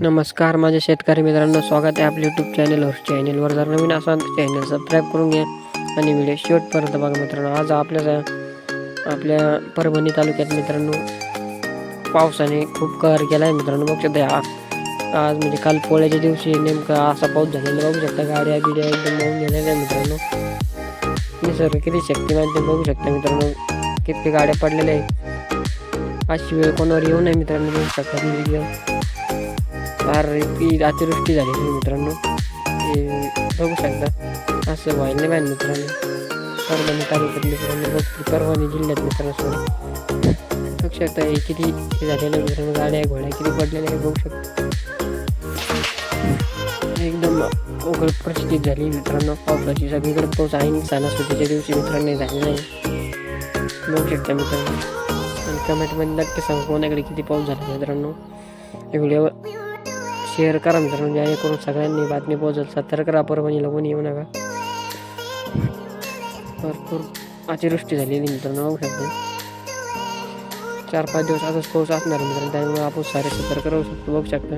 नमस्कार माझ्या शेतकरी मित्रांनो स्वागत आहे आपल्या यूट्यूब चॅनलवर चॅनलवर जर नवीन असाल तर चॅनल सबस्क्राईब करून घ्या आणि व्हिडिओ शेवटपर्यंत बघा मित्रांनो. आज आपल्या आपल्या परभणी तालुक्यात मित्रांनो पावसाने खूप कहर केला आहे मित्रांनो. बघू शकता आज म्हणजे काल पोळ्याच्या दिवशी नेमका असा पाऊस झालेला बघू शकता. गाड्या बिड्या एकदम वाहून गेलेल्या आहे मित्रांनो. निसर्ग किती शक्तिमान ते बघू शकता मित्रांनो. किती गाड्या पडलेल्या आहेत. अशी वेळ कोणावर येऊ नये मित्रांनो बघू शकता. व्हिडिओ फार इतकी अतिवृष्टी झाली मित्रांनो. बघू शकता. असं व्हायला नाही पाहिजे मित्रांनो. परभणी तालुक्यात मित्रांनो बघ परभणी जिल्ह्यात मित्रांनो. सॉरी बघू शकता हे किती हे झालेलं मित्रांनो. गाड्या घोड्या किती पडलेल्या हे बघू शकता. एकदम उघड परिस्थिती झाली मित्रांनो. पावसाची सगळीकडे पाऊस आहे. सणासुदीच्या दिवशी मित्रांनो झाली नाही बघू शकता मित्रांनो. आणि कमेंटमध्ये नक्की सांग कोणाकडे किती पाऊस झाला मित्रांनो. हे व्हिडिओ शेअर करा मित्रांनो म्हणजे जेणेकरून सगळ्यांनी बातमी पोहोचल. सतर्क राहा परभणीला कोणी येऊ नका. भरपूर अतिवृष्टी झालेली मित्रांनो बघू शकतो. चार पाच दिवस असंच पाऊस असणार मित्रांनो त्यामुळे आपण सारे सतर्क राहू शकतो बघू शकता.